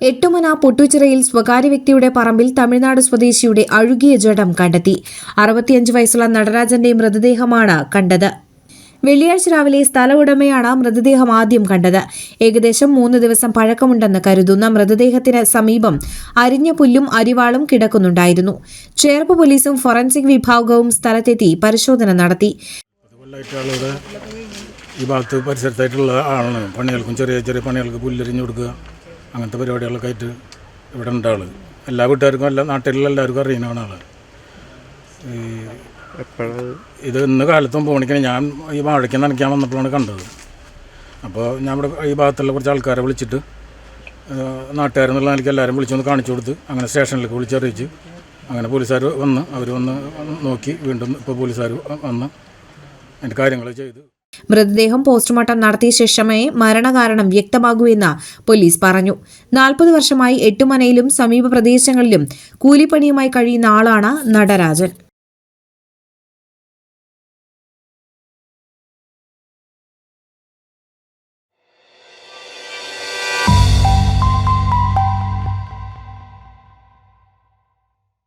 എട്ടുമന പൊട്ടുചിറയിൽ സ്വകാര്യ വ്യക്തിയുടെ പറമ്പിൽ തമിഴ്നാട് സ്വദേശിയുടെ അഴുകിയ ജഡം കണ്ടെത്തി. അറുപത്തിയഞ്ച് വയസ്സുള്ള നടരാജന്റെ മൃതദേഹമാണ് കണ്ടത്. വെള്ളിയാഴ്ച രാവിലെ സ്ഥല ഉടമയാണ് മൃതദേഹം ആദ്യം കണ്ടത്. ഏകദേശം മൂന്ന് ദിവസം പഴക്കമുണ്ടെന്ന് കരുതുന്ന മൃതദേഹത്തിന് സമീപം അരിഞ്ഞ പുല്ലും അരിവാളും കിടക്കുന്നുണ്ടായിരുന്നു. ചേർപ്പ് പോലീസും ഫോറൻസിക് വിഭാഗവും സ്ഥലത്തെത്തി പരിശോധന നടത്തി. ഈ ഭാഗത്ത് പരിസരത്തായിട്ടുള്ള ആളാണ്. പണികൾക്കും ചെറിയ ചെറിയ പണികൾക്ക് പുല്ലരിഞ്ഞു കൊടുക്കുക. അങ്ങനത്തെ പരിപാടികളൊക്കെ ആയിട്ട് ഇവിടെ ഉണ്ട് ആൾ എല്ലാ വീട്ടുകാർക്കും എല്ലാ നാട്ടിലുള്ള എല്ലാവർക്കും അറിയുന്നതാണ് ആൾ. ഈ ഇത് ഇന്ന് കാലത്തും പോണിക്കണം. ഞാൻ ഈ വാഴയ്ക്ക് നനയ്ക്കാൻ വന്നപ്പോഴാണ് കണ്ടത്. അപ്പോൾ ഞാൻ ഇവിടെ ഈ ഭാഗത്തുള്ള കുറച്ച് ആൾക്കാരെ വിളിച്ചിട്ട് നാട്ടുകാരെന്നുള്ള നിലയ്ക്ക് എല്ലാവരും വിളിച്ചൊന്ന് കാണിച്ചു കൊടുത്ത് അങ്ങനെ സ്റ്റേഷനിലേക്ക് വിളിച്ചറിയിച്ച് അങ്ങനെ പോലീസുകാർ വന്ന് അവർ വന്ന് നോക്കി വീണ്ടും ഇപ്പോൾ പോലീസുകാർ വന്ന് അതിന്റെ കാര്യങ്ങൾ ചെയ്ത് മൃതദേഹം പോസ്റ്റ്മോർട്ടം നടത്തിയ ശേഷമേ മരണകാരണം വ്യക്തമാകൂ എന്ന് പോലീസ് പറഞ്ഞു. നാൽപ്പത് വർഷമായി എട്ടുമനയിലും സമീപ പ്രദേശങ്ങളിലും കൂലിപ്പണിയുമായി കഴിയുന്ന ആളാണ് നടരാജൻ.